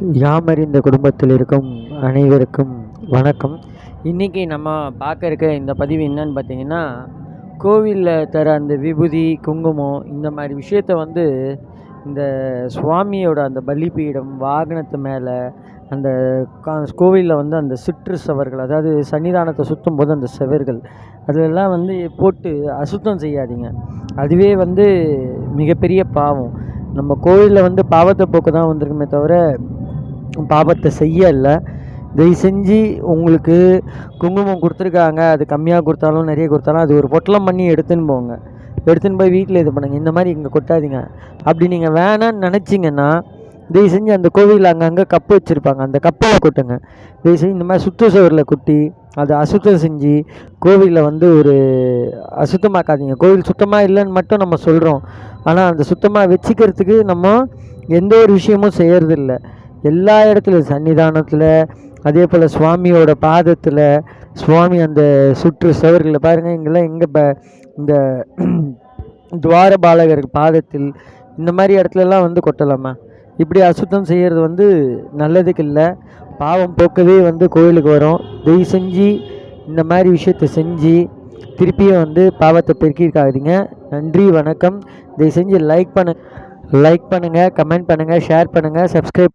யாமறிந்த குடும்பத்தில் இருக்கும் அனைவருக்கும் வணக்கம். இன்றைக்கி நம்ம பார்க்க இருக்க இந்த பதிவு என்னன்னு பார்த்தீங்கன்னா கோவிலில் தர அந்த விபூதி குங்குமம் இந்த மாதிரி விஷயத்த வந்து இந்த சுவாமியோட அந்த பலிபீடம் வாகனத்து மேலே அந்த கா கோவிலில் வந்து அந்த சுற்று சவர்கள் அதாவது சன்னிதானத்தை சுற்றும் போது அந்த சுவர்கள் அதெல்லாம் வந்து போட்டு அசுத்தம் செய்யாதீங்க. அதுவே வந்து மிகப்பெரிய பாவம். நம்ம கோவிலில் வந்து பாவத்தை போக்கு தான் வந்திருக்குமே தவிர பாபத்தை செய்ய இல்லை தயவு செஞ்சு உங்களுக்கு குங்குமம் கொடுத்துருக்காங்க. அது கம்மியாக கொடுத்தாலும் நிறைய கொடுத்தாலும் அது ஒரு பொட்டலம் பண்ணி எடுத்துன்னு போங்க. எடுத்துன்னு போய் வீட்டில் இது பண்ணுங்கள் இந்த மாதிரி இங்கே கொட்டாதீங்க. அப்படி நீங்கள் வேணான்னு நினச்சிங்கன்னா தயவு செஞ்சு அந்த கோவிலில் அங்கங்கே கப்பு வச்சுருப்பாங்க. அந்த கப்பில் கொட்டுங்க. தயவு செஞ்சு இந்த மாதிரி சுற்று சுவரில் கொட்டி அதை அசுத்தம் செஞ்சு கோவிலில் வந்து ஒரு அசுத்தமாக்காதீங்க. கோவில் சுத்தமாக இல்லைன்னு மட்டும் நம்ம சொல்கிறோம் ஆனால் அந்த சுத்தமாக வச்சுக்கிறதுக்கு நம்ம எந்த ஒரு விஷயமும் செய்கிறதில்ல எல்லா இடத்துலையும் சன்னிதானத்தில் அதே போல் சுவாமியோட பாதத்தில் சுவாமி அந்த சுற்று சுவர்களை பாருங்கள் இங்கெல்லாம் எங்கே ப இந்த துவாரபாலகர் பாதத்தில் இந்த மாதிரி இடத்துலலாம் வந்து கொட்டலாமா? இப்படி அசுத்தம் செய்கிறது வந்து நல்லதுக்கு இல்லை. பாவம் போக்கவே வந்து கோயிலுக்கு வரும். தயவு செஞ்சு இந்த மாதிரி விஷயத்த செஞ்சு திருப்பியும் வந்து பாவத்தை பெருக்கியிருக்காதீங்க. நன்றி வணக்கம். தயவு செஞ்சு லைக் பண்ணு லைக் பண்ணுங்கள் கமெண்ட் பண்ணுங்கள் ஷேர் பண்ணுங்கள் சப்ஸ்கிரைப் பண்ண.